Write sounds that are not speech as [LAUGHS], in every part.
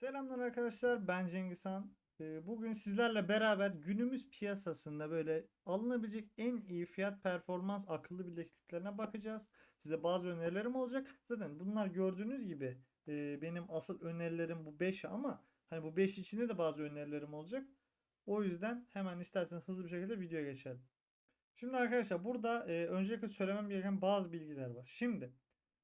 Selamlar arkadaşlar ben Cengiz Han. Ee, Bugün sizlerle beraber günümüz piyasasında böyle alınabilecek en iyi fiyat performans akıllı bilekliklerine bakacağız. Size bazı önerilerim olacak. Zaten bunlar gördüğünüz gibi e, benim asıl önerilerim bu 5 ama hani bu 5 içinde de bazı önerilerim olacak. O yüzden hemen isterseniz hızlı bir şekilde videoya geçelim. Şimdi arkadaşlar burada e, öncelikle söylemem gereken bazı bilgiler var. Şimdi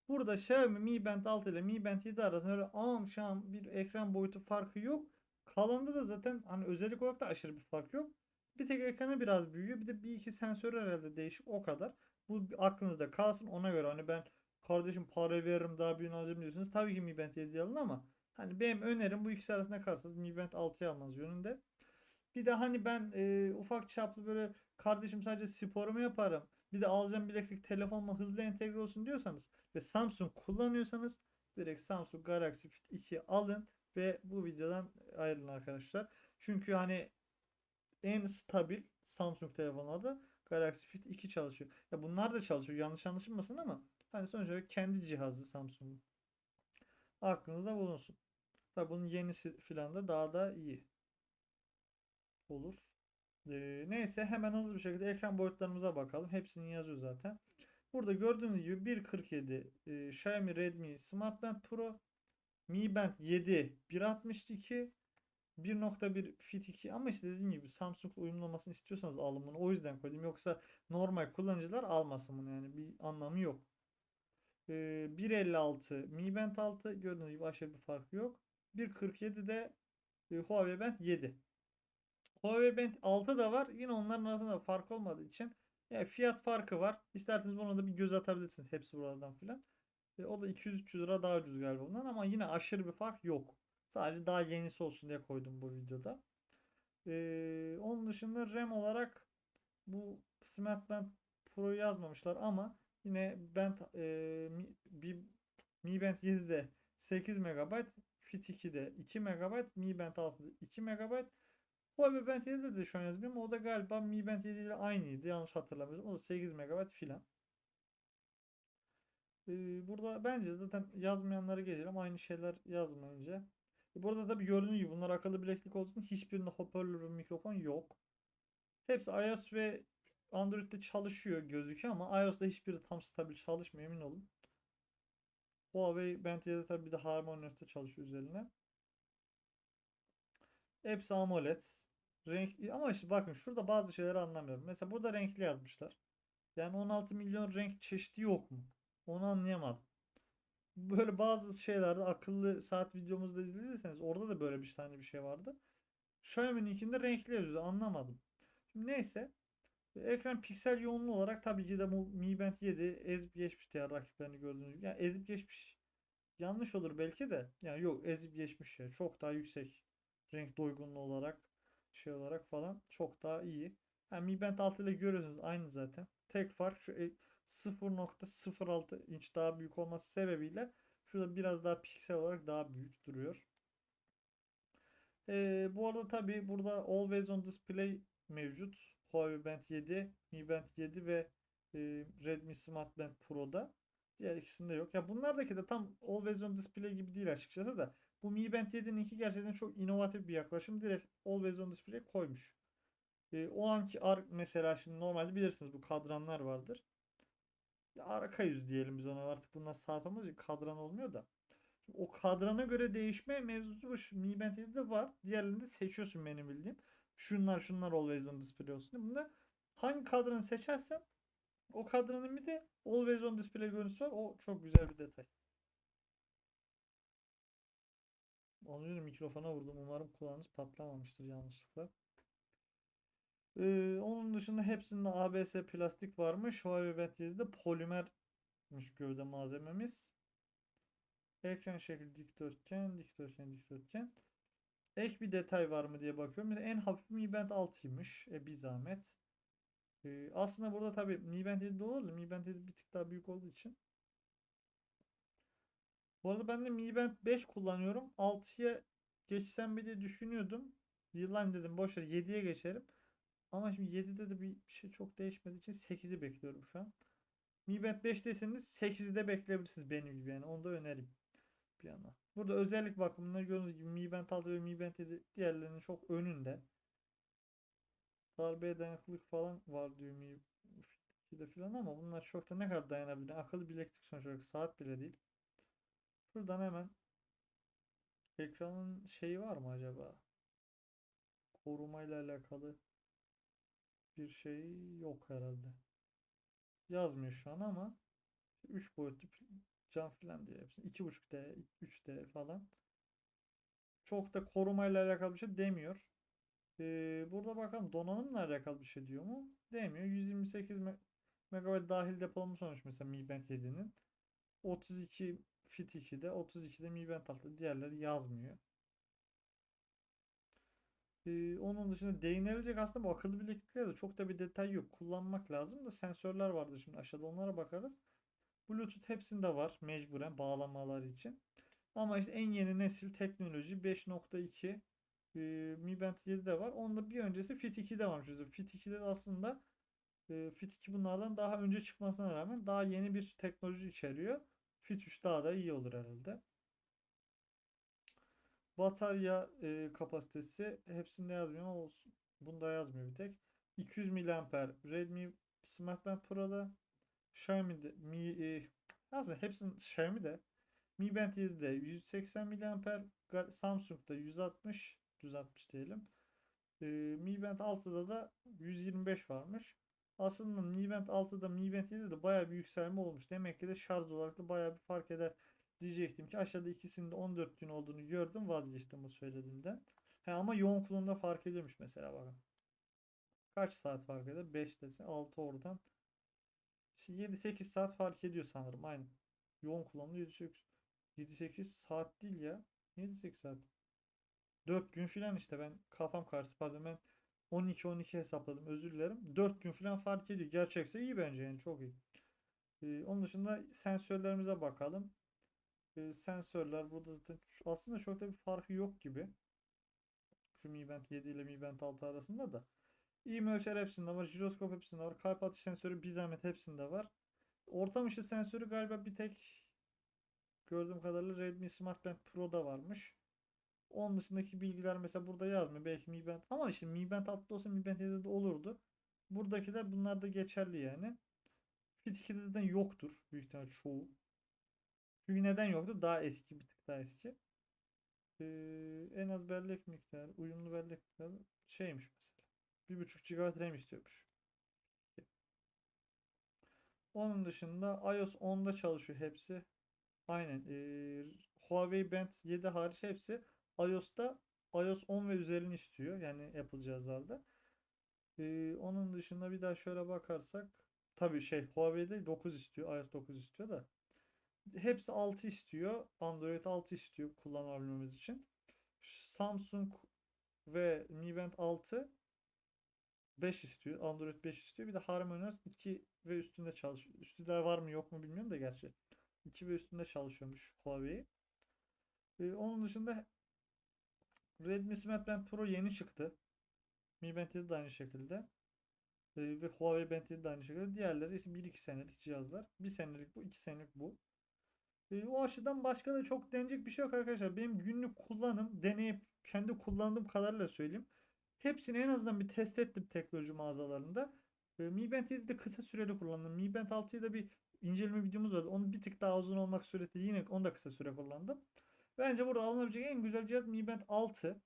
Burada Xiaomi Mi Band 6 ile Mi Band 7 arasında öyle am şam bir ekran boyutu farkı yok. Kalanında da zaten hani özellik olarak da aşırı bir fark yok. Bir tek ekranı biraz büyüyor. Bir de bir iki sensör herhalde değişik o kadar. Bu aklınızda kalsın ona göre hani ben kardeşim para veririm daha büyüğünü alacağım diyorsunuz. Tabii ki Mi Band 7'yi alın ama hani benim önerim bu ikisi arasında kalsanız Mi Band 6'yı almanız yönünde. Bir de hani ben e, ufak çaplı böyle kardeşim sadece sporumu yaparım. Bir de alacağım bileklik telefonla hızlı entegre olsun diyorsanız ve Samsung kullanıyorsanız direkt Samsung Galaxy Fit 2 alın ve bu videodan ayrılın arkadaşlar. Çünkü hani en stabil Samsung telefonlarda Galaxy Fit 2 çalışıyor. Ya bunlar da çalışıyor yanlış anlaşılmasın ama hani sonuç olarak kendi cihazı Samsung'un. Aklınızda bulunsun. Tabi bunun yenisi filan da daha da iyi olur. Ee, neyse hemen hızlı bir şekilde ekran boyutlarımıza bakalım. Hepsini yazıyor zaten. Burada gördüğünüz gibi 1.47 e, Xiaomi Redmi Smart Band Pro Mi Band 7 1.62 1.1 Fit 2 ama işte dediğim gibi Samsung uyumlamasını istiyorsanız alın bunu. O yüzden koydum. Yoksa normal kullanıcılar almasın bunu yani bir anlamı yok. Ee, 1.56 Mi Band 6 gördüğünüz gibi aşırı bir farkı yok. 1.47 de e, Huawei Band 7. Huawei Band 6 da var. Yine onların arasında fark olmadığı için yani fiyat farkı var. İsterseniz ona da bir göz atabilirsiniz. Hepsi buradan filan. E, o da 200-300 lira daha ucuz galiba bundan ama yine aşırı bir fark yok. Sadece daha yenisi olsun diye koydum bu videoda. E, onun dışında RAM olarak bu Smart Band Pro yazmamışlar ama yine Band e, Mi, Mi Band 7'de 8 MB, Fit 2'de 2 MB, Mi Band 6'da 2 MB, Huawei Band 7'de de şu an yazmıyor ama o da galiba Mi Band 7 ile aynıydı. Yanlış hatırlamıyorsam. O da 8 MB filan. Ee, burada bence zaten yazmayanları geçelim. Aynı şeyler yazmayınca. E, burada da bir gördüğünüz gibi bunlar akıllı bileklik olduğu için hiçbirinde hoparlör mikrofon yok. Hepsi iOS ve Android'de çalışıyor gözüküyor ama iOS'ta hiçbiri tam stabil çalışmıyor emin olun. Huawei Band 7'de tabii bir de HarmonyOS'ta çalışıyor üzerine. Hepsi AMOLED. Renk ama işte bakın şurada bazı şeyleri anlamıyorum. Mesela burada renkli yazmışlar. Yani 16 milyon renk çeşidi yok mu? Onu anlayamadım. Böyle bazı şeylerde akıllı saat videomuzda izlediyseniz orada da böyle bir tane bir şey vardı. Xiaomi'ninkinde renkli yazıyordu. Anlamadım. Şimdi neyse. Ekran piksel yoğunluğu olarak tabii ki de bu Mi Band 7 ezip geçmiş diğer rakiplerini gördüğünüz gibi. Yani ezip geçmiş yanlış olur belki de. Yani yok ezip geçmiş ya. Çok daha yüksek renk doygunluğu olarak şey olarak falan çok daha iyi. Yani Mi Band 6 ile görüyorsunuz aynı zaten. Tek fark şu e- 0.06 inç daha büyük olması sebebiyle şurada biraz daha piksel olarak daha büyük duruyor. Ee, bu arada tabi burada Always on Display mevcut. Huawei Band 7, Mi Band 7 ve e, Redmi Smart Band Pro'da. Diğer ikisinde yok. Ya bunlardaki de tam Always on Display gibi değil açıkçası da. Bu Mi Band 7'ninki gerçekten çok inovatif bir yaklaşım. Direkt Always on Display koymuş. E, o anki ar mesela şimdi normalde bilirsiniz bu kadranlar vardır. Ya arka yüz diyelim biz ona artık bunlar saat olmaz kadran olmuyor da. Şimdi o kadrana göre değişme mevzusu bu Mi Band 7'de var. Diğerlerini seçiyorsun benim bildiğim. Şunlar şunlar Always on Display olsun. Bunda hangi kadranı seçersen o kadranın bir de Always on Display görüntüsü var. O çok güzel bir detay. Onu diyorum mikrofona vurdum. Umarım kulağınız patlamamıştır yanlışlıkla. Ee, onun dışında hepsinde ABS plastik varmış. Huawei Band 7'de polimermiş gövde malzememiz. Ekran şekli dikdörtgen, dikdörtgen, dikdörtgen. Ek bir detay var mı diye bakıyorum. Mesela en hafif Mi Band 6'ymış. E bir zahmet. Ee, aslında burada tabii Mi Band 7 olur Mi Band 7 bir tık daha büyük olduğu için. Bu arada ben de Mi Band 5 kullanıyorum. 6'ya geçsem mi diye düşünüyordum. Yılan dedim boş ver 7'ye geçerim. Ama şimdi 7'de de bir şey çok değişmediği için 8'i bekliyorum şu an. Mi Band 5'teyseniz 8'i de bekleyebilirsiniz benim gibi yani onu da önereyim. bir yana. Burada özellik bakımından gördüğünüz gibi Mi Band 6 ve Mi Band 7 diğerlerinin çok önünde. Darbeye dayanıklılık falan var diyor Mi Fit 2'de falan ama bunlar çok da ne kadar dayanabilir? Akıllı bileklik sonuç olarak saat bile değil. Şuradan hemen ekranın şeyi var mı acaba? Korumayla alakalı bir şey yok herhalde. Yazmıyor şu an ama 3 boyutlu cam filan diyor hepsi. 2.5D, 3D falan. Çok da korumayla alakalı bir şey demiyor. Ee, burada bakalım donanımla alakalı bir şey diyor mu? Demiyor. 128 me- MB dahil depolama sonuç mesela Mi Band 7'nin. 32 Fit 2'de, 32'de Mi Band 6'da diğerleri yazmıyor. Ee, onun dışında değinilecek aslında bu akıllı bilekliklerde çok da bir detay yok. Kullanmak lazım da sensörler vardır şimdi aşağıda onlara bakarız. Bluetooth hepsinde var mecburen bağlamaları için. Ama işte en yeni nesil teknoloji 5.2 e, Mi Band 7'de var. Onda bir öncesi Fit 2'de varmış. Fit 2'de de aslında e, Fit 2 bunlardan daha önce çıkmasına rağmen daha yeni bir teknoloji içeriyor. Fit 3 daha da iyi olur herhalde. Batarya e, kapasitesi hepsinde yazmıyor ama olsun. Bunda yazmıyor bir tek. 200 mAh Redmi Smart Band Pro'da Xiaomi'de Mi e, aslında hepsinin Xiaomi'de Mi Band 7'de 180 mAh Samsung'da 160 160 diyelim. E, Mi Band 6'da da 125 varmış. Aslında Mi Band 6'da Mi Band 7'de de bayağı bir yükselme olmuş. Demek ki de şarj olarak da bayağı bir fark eder diyecektim ki aşağıda ikisinde 14 gün olduğunu gördüm vazgeçtim bu söylediğimden. He ama yoğun kullanımda fark ediyormuş mesela bakın. Kaç saat fark eder? 5 dese 6 oradan. İşte 7-8 saat fark ediyor sanırım aynı. Yoğun kullanımda 7-8 saat değil ya. 7-8 saat. 4 gün filan işte ben kafam karşı pardon ben 12-12 hesapladım özür dilerim. 4 gün filan fark ediyor. Gerçekse iyi bence yani çok iyi. Ee, onun dışında sensörlerimize bakalım. Ee, sensörler burada zaten aslında çok da bir farkı yok gibi. Şu Mi Band 7 ile Mi Band 6 arasında da. İğme ölçer hepsinde var. Jiroskop hepsinde var. Kalp atış sensörü bir zahmet hepsinde var. Ortam ışığı sensörü galiba bir tek gördüğüm kadarıyla Redmi Smart Band Pro'da varmış. Onun dışındaki bilgiler mesela burada yazmıyor. Belki Mi Band ama işte Mi Band 6'da olsa Mi Band 7'de de olurdu. Buradakiler bunlar da geçerli yani. Fit 2'de de yoktur büyük ihtimal çoğu. Çünkü neden yoktu? Daha eski bir tık daha eski. Ee, en az bellek miktarı, uyumlu bellek miktarı şeymiş mesela. 1.5 GB RAM istiyormuş. Onun dışında iOS 10'da çalışıyor hepsi. Aynen. Ee, Huawei Band 7 hariç hepsi iOS'ta iOS 10 ve üzerini istiyor. Yani Apple cihazlarda. Ee, onun dışında bir daha şöyle bakarsak tabii şey Huawei'de 9 istiyor. iOS 9 istiyor da. Hepsi 6 istiyor. Android 6 istiyor kullanabilmemiz için. Samsung ve Mi Band 6 5 istiyor. Android 5 istiyor. Bir de HarmonyOS 2 ve üstünde çalışıyor. Üstünde var mı yok mu bilmiyorum da gerçi. 2 ve üstünde çalışıyormuş Huawei. Ee, onun dışında Redmi Smart Band Pro yeni çıktı. Mi Band 7 de aynı şekilde. Ee, ve Huawei Band 7 de aynı şekilde. Diğerleri işte 1-2 senelik cihazlar. 1 senelik bu, 2 senelik bu. Ee, o açıdan başka da çok denecek bir şey yok arkadaşlar. Benim günlük kullanım, deneyip kendi kullandığım kadarıyla söyleyeyim. Hepsini en azından bir test ettim teknoloji mağazalarında. Ee, Mi Band 7'de kısa süreli kullandım. Mi Band 6'yı da bir inceleme videomuz vardı. Onu bir tık daha uzun olmak suretiyle yine onu da kısa süre kullandım. Bence burada alınabilecek en güzel cihaz Mi Band 6.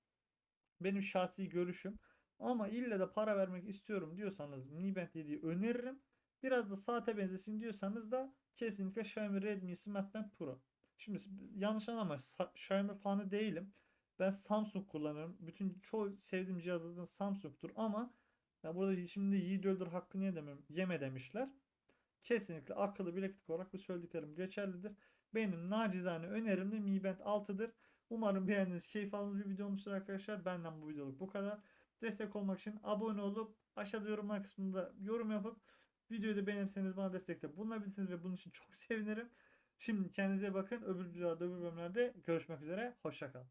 Benim şahsi görüşüm. Ama ille de para vermek istiyorum diyorsanız Mi Band 7'yi öneririm. Biraz da saate benzesin diyorsanız da kesinlikle Xiaomi Redmi Smart Band Pro. Şimdi yanlış anlama Xiaomi fanı değilim. Ben Samsung kullanıyorum. Bütün çoğu sevdiğim cihazlardan Samsung'tur ama ya burada şimdi yiğit öldür hakkını yemem, yeme demişler. Kesinlikle akıllı bileklik olarak bu söylediklerim geçerlidir. Benim nacizane önerim de Mi Band 6'dır. Umarım beğendiğiniz, keyif aldığınız bir video olmuştur arkadaşlar. Benden bu videoluk bu kadar. Destek olmak için abone olup aşağıda yorumlar kısmında yorum yapıp videoyu da beğenirseniz bana destekte bulunabilirsiniz ve bunun için çok [LAUGHS] sevinirim. Şimdi kendinize bakın. Öbür videolarda, öbür bölümlerde görüşmek üzere. Hoşçakalın.